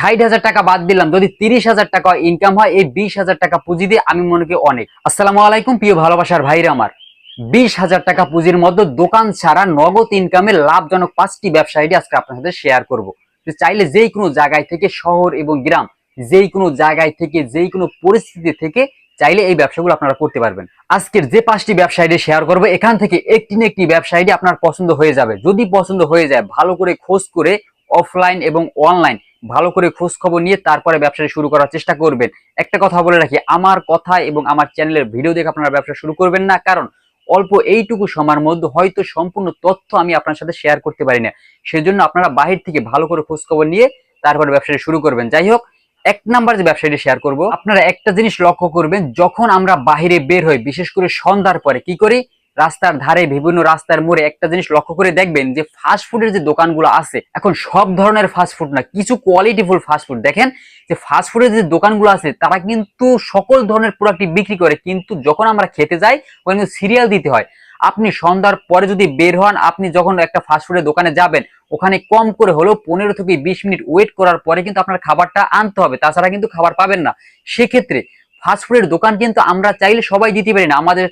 ষাট হাজার টাকা বাদ দিলাম। যদি তিরিশ হাজার টাকা ইনকাম হয়, এই বিশ হাজার টাকা পুঁজি দিয়ে আমি মনে করি অনেক। আসসালামু আলাইকুম, প্রিয় ভালোবাসার ভাইরা আমার। বিশ হাজার টাকা পুঁজির মধ্যে দোকান ছাড়া নগদ ইনকামের লাভজনক পাঁচটি ব্যবসা আইডি আজকে আপনার সাথে শেয়ার করব। চাইলে যেই কোনো জায়গায় থেকে, শহর এবং গ্রাম যেই কোনো জায়গায় থেকে যেই কোনো পরিস্থিতি থেকে চাইলে এই ব্যবসাগুলো আপনারা করতে পারবেন। আজকের যে পাঁচটি ব্যবসা আইডি শেয়ার করব, এখান থেকে একটি না একটি ব্যবসা আইডি আপনার পছন্দ হয়ে যাবে। যদি পছন্দ হয়ে যায়, ভালো করে খোঁজ করে অফলাইন এবং অনলাইন ভালো করে খোঁজ খবর নিয়ে তারপরে ব্যবসাটি শুরু করার চেষ্টা করবেন। একটা কথা বলে রাখি, আমার কথা এবং আমার চ্যানেলের ভিডিও দেখে আপনারা ব্যবসা শুরু করবেন না, কারণ অল্প এইটুকু সময়ের মধ্যে হয়তো সম্পূর্ণ তথ্য আমি আপনার সাথে শেয়ার করতে পারি না। সেজন্য আপনারা বাহির থেকে ভালো করে খোঁজ খবর নিয়ে তারপরে ব্যবসাটি শুরু করবেন। যাই হোক, এক নাম্বার যে ব্যবসাটি শেয়ার করব, আপনারা একটা জিনিস লক্ষ্য করবেন, যখন আমরা বাহিরে বের হই, বিশেষ করে সন্ধ্যার পরে, কি করি? রাস্তার ধারে, বিভিন্ন রাস্তার মোড়ে একটা জিনিস লক্ষ্য করে দেখবেন যে ফাস্ট ফুডের যে দোকানগুলো আছে, এখন সব ধরনের ফাস্ট ফুড না, কিছু কোয়ালিটিফুল ফাস্ট ফুড দেখেন যে ফাস্ট ফুডের যে দোকানগুলো আছে, তারা কিন্তু সকল ধরনের প্রোডাক্টই বিক্রি করে, কিন্তু যখন আমরা খেতে যাই, ওখানে কিন্তু সিরিয়াল দিতে হয়। আপনি সন্ধ্যার পরে যদি বের হন, আপনি যখন একটা ফাস্ট ফুডের দোকানে যাবেন, ওখানে কম করে হলেও পনেরো থেকে বিশ মিনিট ওয়েট করার পরে কিন্তু আপনার খাবারটা আনতে হবে, তাছাড়া কিন্তু খাবার পাবেন না। সেক্ষেত্রে ফাস্ট ফুডের দোকান কিন্তু আমরা চাইলে সবাই দিতে পারি না। আমাদের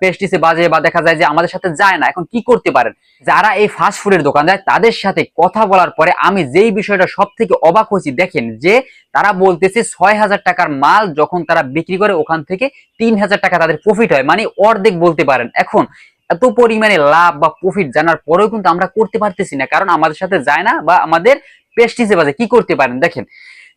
পেস্টিসে বাজে বা দেখা যায় যে আমাদের সাথে যায় না। এখন কি করতে পারেন? যারা এই ফাস্টফুডের দোকান দেয়, তাদের সাথে কথা বলার পরে আমি যেই বিষয়টা সব থেকে অবাক হয়েছি, দেখেন যে তারা বলতেছে ছয় হাজার টাকার মাল যখন তারা বিক্রি করে, ওখান থেকে তিন হাজার টাকা তাদের প্রফিট হয়। মানে অর্ধেক বলতে পারেন। এখন এত পরিমাণে লাভ বা প্রফিট জানার পরেও কিন্তু আমরা করতে পারতেছি না। কারণ আমাদের সাথে যায় না বা আমাদের পেস্টিসে বাজে। কি করতে পারেন? দেখেন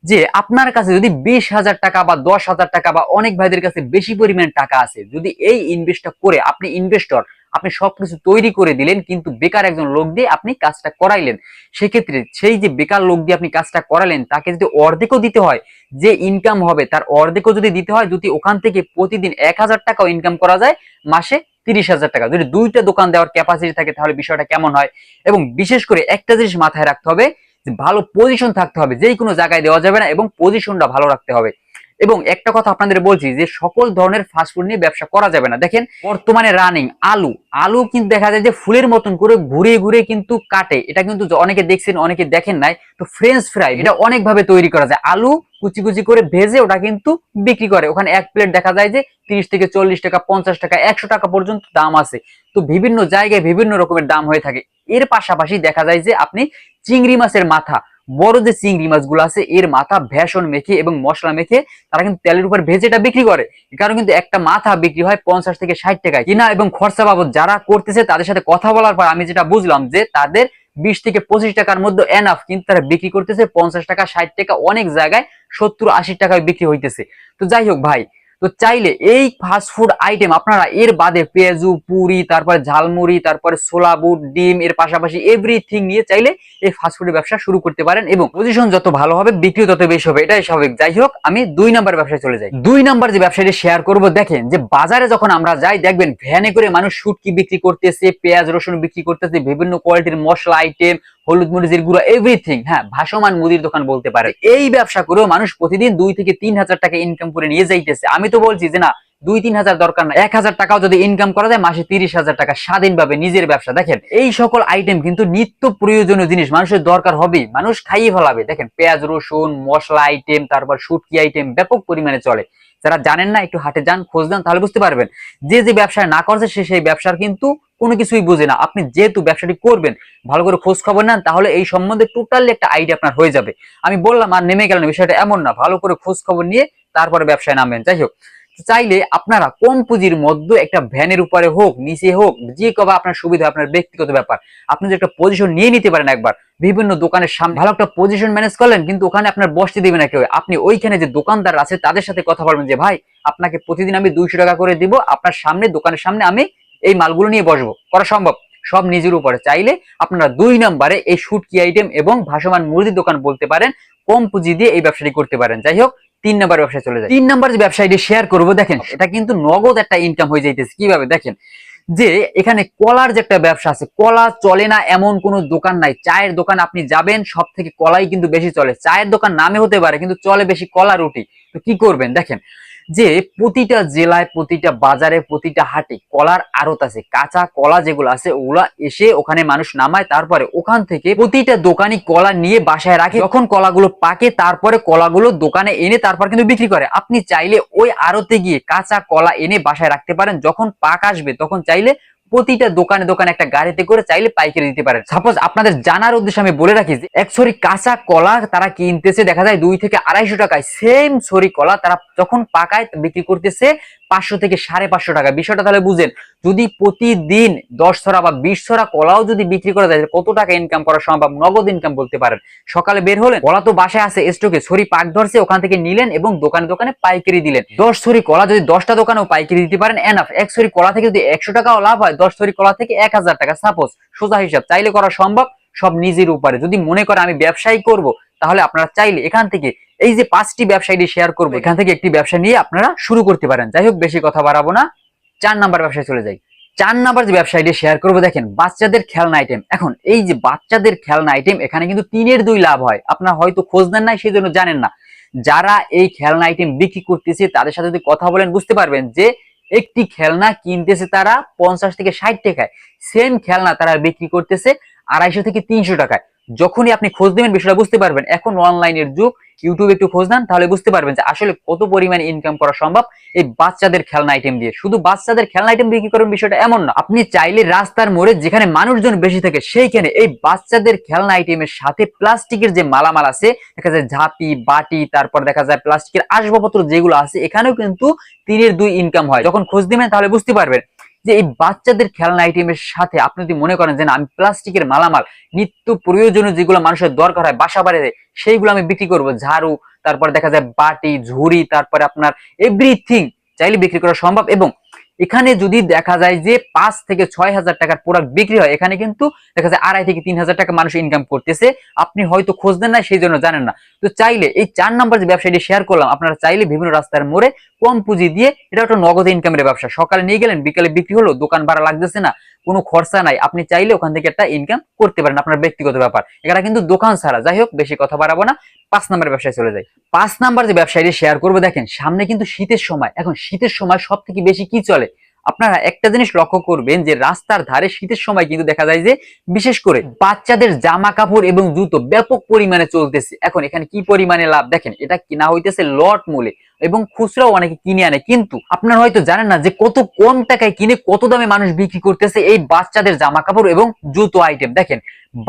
যে আপনার কাছে যদি বিশ হাজার টাকা বা দশ হাজার টাকা বা অনেক ভাইদের কাছে বেশি পরিমাণ টাকা আছে, যদি এই ইনভেস্টটা করে আপনি ইনভেস্টর আপনি সবকিছু তৈরি করে দিলেন, কিন্তু বেকার একজন লোক দিয়ে আপনি কাজটা করাইলেন, সেক্ষেত্রে সেই যে বেকার লোক দিয়ে আপনি কাজটা করালেন, তাকে যদি অর্ধেকও দিতে হয়, যে ইনকাম হবে তার অর্ধেকও যদি দিতে হয়, যদি ওখান থেকে প্রতিদিন এক হাজার টাকাও ইনকাম করা যায়, মাসে তিরিশ হাজার টাকা। যদি দুইটা দোকান দেওয়ার ক্যাপাসিটি থাকে, তাহলে বিষয়টা কেমন হয়? এবং বিশেষ করে একটা জিনিস মাথায় রাখতে হবে ভালো পজিশন থাকতে হবে, যেই কোনো জায়গায় দেওয়া যাবে না এবং পজিশনটা ভালো রাখতে হবে। এবং একটা কথা আপনাদের বলছি যে সকল ধরনের ফাস্টফুড নিয়ে ব্যবসা করা যাবে না। দেখেন, বর্তমানে রানিং আলু। আলু কিন্তু দেখা যায় যে ফুলের মতন করে ঘুরে ঘুরে কিন্তু কাটে। এটা কিন্তু অনেকে দেখছেন, অনেকে দেখেন নাই। তো ফ্রেঞ্চ ফ্রাই এটা অনেক ভাবে তৈরি করা যায়। আলু কুচি কুচি করে ভেজে ওটা কিন্তু বিক্রি করে। ওখানে এক প্লেট দেখা যায় যে তিরিশ থেকে চল্লিশ টাকা, পঞ্চাশ টাকা, একশো টাকা পর্যন্ত দাম আছে। তো বিভিন্ন জায়গায় বিভিন্ন রকমের দাম হয়ে থাকে। এর পাশাপাশি দেখা যায় যে আপনি চিংড়ি মাছের মাথা, বড় যে চিংড়ি মাছগুলো আছে, এর মাথা ভেষণ মেখে এবং মশলা মেখে তারা কিন্তু তেলের উপর ভেজে এটা বিক্রি করে। কারণ কিন্তু একটা মাথা বিক্রি হয় পঞ্চাশ থেকে ষাট টাকায়। কিনা এবং খরচা বাবদ যারা করতেছে তাদের সাথে কথা বলার পর আমি যেটা বুঝলাম যে তাদের বিশ থেকে পঁচিশ টাকার মধ্যে এনাফ কিন্তু তারা বিক্রি করতেছে পঞ্চাশ টাকা, ষাট টাকা, অনেক জায়গায় সত্তর আশি টাকায় বিক্রি হইতেছে। তো যাই হোক ভাই তো চাইলে এই ফাস্ট ফুড আইটেম আপনারা এর বাদে পেঁয়াজু, পুরি, তারপরে ঝালমুড়ি, তারপরে ছোলা, বুট, ডিম, এর পাশাপাশি এভরিথিং নিয়ে চাইলে এই ফাস্ট ফুডের ব্যবসা শুরু করতে পারেন এবং পজিশন যত ভালো হবে বিক্রি তত বেশি হবে, এটাই স্বাভাবিক। যাই হোক, আমি দুই নাম্বার ব্যবসায় চলে যাই। দুই নাম্বার যে ব্যবসাটি শেয়ার করব, দেখেন যে বাজারে যখন আমরা যাই, দেখবেন ভ্যানে করে মানুষ শুটকি বিক্রি করতেছে, পেঁয়াজ, রসুন বিক্রি করতেছে, বিভিন্ন কোয়ালিটির মশলা আইটেম হলুদ মরিচের গুঁড়ো এভরিথিং হ্যাঁ ভাসমান মুদির দোকান বলতে পারে। এই ব্যবসা করেও মানুষ প্রতিদিন দুই থেকে তিন হাজার টাকা ইনকাম করে নিয়ে যাইতেছে। আমি তো বলছি যে না, দুই তিন হাজার দরকার না এক হাজার টাকাও যদি ইনকাম করা যায়, মাসে তিরিশ হাজার টাকা স্বাধীনভাবে নিজের ব্যবসা। দেখেন, এই সকল আইটেম কিন্তু নিত্য প্রয়োজনীয় জিনিস। মানুষের দরকার হবেই। মানুষ খাইয়ে ফেলাবে। দেখেন, পেঁয়াজ, রসুন, মশলা আইটেম তারপর শুটকি আইটেম ব্যাপক পরিমাণে চলে। যারা জানেন না, একটু হাটে যান, খোঁজ দেন তাহলে বুঝতে পারবেন। যে যে ব্যবসায় না করছে, সে সেই ব্যবসার কিন্তু কোনো কিছুই বুঝে না। আপনি যেহেতু ব্যবসাটি করবেন, ভালো করে খোঁজ খবর নেন, তাহলে এই সম্বন্ধে টোটালি একটা আইডিয়া আপনার হয়ে যাবে। আমি বললাম, আর নেমে গেলেন বিষয়টা এমন না। ভালো করে খোঁজ খবর নিয়ে তারপরে ব্যবসায় নামবেন। যাই হোক, চাইলে আপনারা কম পুঁজির মধ্যে একটা ভ্যানের উপরে হোক, নিচে হোক, যে কবা আপনার সুবিধা আপনার ব্যক্তিগত ব্যাপার, আপনি যে একটা পজিশন নিয়ে নিতে পারেন একবার, বিভিন্ন দোকানের সামনে ভালো একটা পজিশন ম্যানেজ করলেন, কিন্তু ওখানে আপনার বসতে দিবে না কেউ। আপনি ওইখানে যে দোকানদার আছে, তাদের সাথে কথা বলবেন যে, ভাই, আপনাকে প্রতিদিন আমি দুইশো টাকা করে দিব, আপনার সামনে, দোকানের সামনে আমি এই মালগুলো নিয়ে বসবো। করা সম্ভব। সব নিজের উপরে। চাইলে আপনারা দুই নম্বরে এই শুটকি আইটেম এবং ভাসমান মুরগির দোকান বলতে পারেন, কম পুঁজি দিয়ে এই ব্যবসাটি করতে পারেন। যাই হোক, তিন নাম্বার ব্যবসায় চলে যায় তিন নাম্বার যে ব্যবসায়টি শেয়ার করব, দেখেন, এটা কিন্তু নগদ একটা ইনকাম হয়ে যাইতেছে। কীভাবে? দেখেন, যে এখানে কলার যে একটা ব্যবসা আছে, কলা চলে না এমন কোনো দোকান নাই। চায়ের দোকান আপনি যাবেন সব থেকে কলাই কিন্তু বেশি চলে। চায়ের দোকান নামে হতে পারে, কিন্তু চলে বেশি কলা রুটি। তো কি করবেন? দেখেন যে প্রতিটা জেলায়, প্রতিটা বাজারে, প্রতিটা হাটে কলার আড়ত আছে। কাঁচা কলা যেগুলো আছে, ওগুলা এসে ওখানে মানুষ নামায়, তারপরে ওখান থেকে প্রতিটা দোকানি কলা নিয়ে বাসায় রাখে। যখন কলাগুলো পাকে, তারপরে কলাগুলো দোকানে এনে তারপর কিন্তু বিক্রি করে। আপনি চাইলে ওই আড়তে গিয়ে কাঁচা কলা এনে বাসায় রাখতে পারেন। যখন পাক আসবে, তখন চাইলে প্রতিটা দোকানে দোকানে একটা গাড়িতে করে চাইলে পাইকারি দিতে পারেন। সাপোজ আপনাদের জানার উদ্দেশ্যে আমি বলে রাখি যে, এক সরি কাঁচা কলা তারা কিনতেছে, দেখা যায় দুই থেকে আড়াইশো টাকায়। সেম সরি কলা তারা যখন পাকায়, বিক্রি করতেছে পাঁচশো থেকে সাড়ে পাঁচশো টাকা। বিষয়টা তাহলে বুঝেন, যদি প্রতিদিন দশ ছড়া বা বিশ ছড়া কলাও যদি বিক্রি করা যায় কত টাকা ইনকাম করা সম্ভব? নগদ ইনকাম বলতে পারেন। সকালে বের হলেন, কলা তো বাসায় আছে স্টকে ছড়ি পাক ধরছে, ওখান থেকে নিলেন এবং দোকানে দোকানে পাইকারি দিলেন। দশ ছড়ি কলা যদি দশটা দোকানেও পাইকারি দিতে পারেন এনাফ এক ছড়ি কলা থেকে যদি একশো টাকাও লাভ হয়, দশ ছড়ি কলা থেকে এক হাজার টাকা। সাপোজ সোজা হিসাব, চাইলে করা সম্ভব, সব নিজের উপরে। যদি মনে করে আমি ব্যবসায়ী করব তাহলে আপনারা চাইলে এখান থেকে এই যে পাঁচটি ব্যবসায়ী শেয়ার করব এখান থেকে একটি ব্যবসা নিয়ে আপনারা শুরু করতে পারেন। যাই হোক বেশি কথা বাড়াবো না। চার নাম্বার ব্যবসায় চলে যাই। চার নাম্বার যে ব্যবসায়ীটি শেয়ার করব দেখেন বাচ্চাদের খেলনা আইটেম এখন এই যে বাচ্চাদের খেলনা আইটেম এখানে কিন্তু তিনের দুই লাভ হয়। আপনারা হয়তো খোঁজ নেন নাই সেই জন্য জানেন না। যারা এই খেলনা আইটেম বিক্রি করতেছে তাদের সাথে যদি কথা বলেন বুঝতে পারবেন যে একটি খেলনা কিনতেছে তারা পঞ্চাশ থেকে ষাট টাকায়। সেম খেলনা তারা বিক্রি করতেছে আড়াইশো থেকে তিনশো টাকায়। যখনই আপনি খোঁজ দেবেন বিষয়টা বুঝতে পারবেন। এখন অনলাইনের যুগ, ইউটিউবে একটু খোঁজ নেন, তাহলে বুঝতে পারবেন যে আসলে কত পরিমাণে ইনকাম করা সম্ভব এই বাচ্চাদের খেলনা আইটেম দিয়ে। শুধু বাচ্চাদের খেলনা আইটেম বিক্রি করেন, বিষয়টা এমন না। আপনি চাইলে রাস্তার মোড়ে যেখানে মানুষজন বেশি থাকে, সেইখানে এই বাচ্চাদের খেলনা আইটেমের সাথে প্লাস্টিকের যে মালামাল আছে, দেখা যায় ঝাঁপি, বাটি, তারপর দেখা যায় প্লাস্টিকের আসবাবপত্র যেগুলো আছে, এখানেও কিন্তু তিনের দুই ইনকাম হয়। যখন খোঁজ দিবেন তাহলে বুঝতে পারবেন। যে এই বাচ্চাদের খেলনা আইটেমের সাথে আপনি যদি মনে করেন যে না, আমি প্লাস্টিকের মালামাল, নিত্য প্রয়োজনীয় যেগুলো মানুষের দরকার হয় বাসা বাড়িতে, সেইগুলো আমি বিক্রি করব। ঝাড়ু, তারপর দেখা যায় বাটি, ঝুড়ি, তারপরে আপনার এভরিথিং চাইলে বিক্রি করা সম্ভব এবং এখানে যদি দেখা যায় যে পাঁচ থেকে ছয় হাজার টাকার প্রোডাক্ট বিক্রি হয়, এখানে কিন্তু দেখা যায় আড়াই থেকে তিন হাজার টাকা মানুষ ইনকাম করতেছে। আপনি হয়তো খোঁজ দেন না সেই জন্য জানেন না। তো চাইলে এই চার নাম্বার যে ব্যবসাটি শেয়ার করলাম, আপনারা চাইলে বিভিন্ন রাস্তার মোড়ে কম পুঁজি দিয়ে, এটা একটা নগদ ইনকামের ব্যবসা। সকালে নিয়ে গেলেন, বিকালে বিক্রি হলো, দোকান ভাড়া লাগতেছে না। কোনো খরচা নাই। আপনি চাইলে ওখান থেকে একটা ইনকাম করতে পারেন আপনার ব্যক্তিগত ব্যাপার। এটা কিন্তু দোকান ছাড়া। যাই হোক বেশি কথা বাড়াবো না। পাঁচ নাম্বার ব্যবসায় চলে যাই। পাঁচ নাম্বার যে ব্যবসায়ী শেয়ার করব দেখেন সামনে কিন্তু শীতের সময়। এখন শীতের সময় সব থেকে বেশি কি চলে? আপনারা একটা জিনিস লক্ষ্য করবেন যে রাস্তার ধারে শীতের সময় কিন্তু দেখা যায় যে বিশেষ করে বাচ্চাদের জামা কাপড় এবং জুতো ব্যাপক পরিমাণে চলতেছে। এখন এখানে কি পরিমাণে লাভ? দেখেন এটা কিনা হইতেছে লট মূলে। এবং খুচরাও অনেকে কিনে আনে। কিন্তু আপনারা হয়তো জানেন না যে কত কম টাকায় কিনে কত দামে মানুষ বিক্রি করতেছে এই বাচ্চাদের জামা কাপড় এবং জুতো আইটেম দেখেন,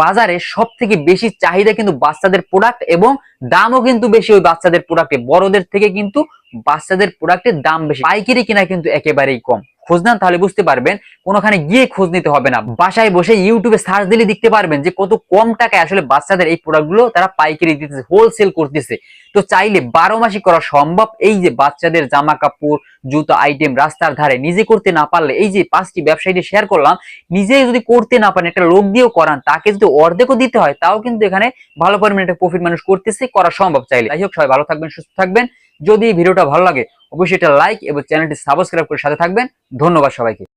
বাজারে সব থেকে বেশি চাহিদা কিন্তু বাচ্চাদের প্রোডাক্ট এবং দামও কিন্তু বেশি ওই বাচ্চাদের প্রোডাক্টে বড়দের থেকে কিন্তু বাচ্চাদের প্রোডাক্টের দাম বেশি। পাইকারি কিনা কিন্তু একেবারেই কম। খোঁজ নেন তাহলে বুঝতে পারবেন, কোনোখানে গিয়ে খোঁজ নিতে হবে না। বাসায় বসে ইউটিউবে সার্চ দিলে দেখতে পারবেন যে কত কম টাকায় আসলে বাচ্চাদের এই প্রোডাক্টগুলো তারা পাইকারি দিতেছে হোলসেল করতেছে। তো চাইলে বারো মাসই করা সম্ভব এই যে বাচ্চাদের জামা কাপড় জুতো আইটেম রাস্তার ধারে নিজে করতে না পারলে, এই যে পাঁচটি ব্যবসায়ীটি শেয়ার করলাম নিজে যদি করতে না পারেন, একটা লোক দিয়েও করান, তাকে যদি অর্ধেকও দিতে হয়, তাও কিন্তু এখানে ভালো পরিমাণে একটা প্রফিট মানুষ করতেছে, করা সম্ভব চাইলে। যাই হোক, সবাই ভালো থাকবেন, সুস্থ থাকবেন। যদি ভিডিওটা ভালো লাগে, অবশ্যই এটা লাইক এবং চ্যানেলটি সাবস্ক্রাইব করে সাথে থাকবেন। ধন্যবাদ সবাইকে।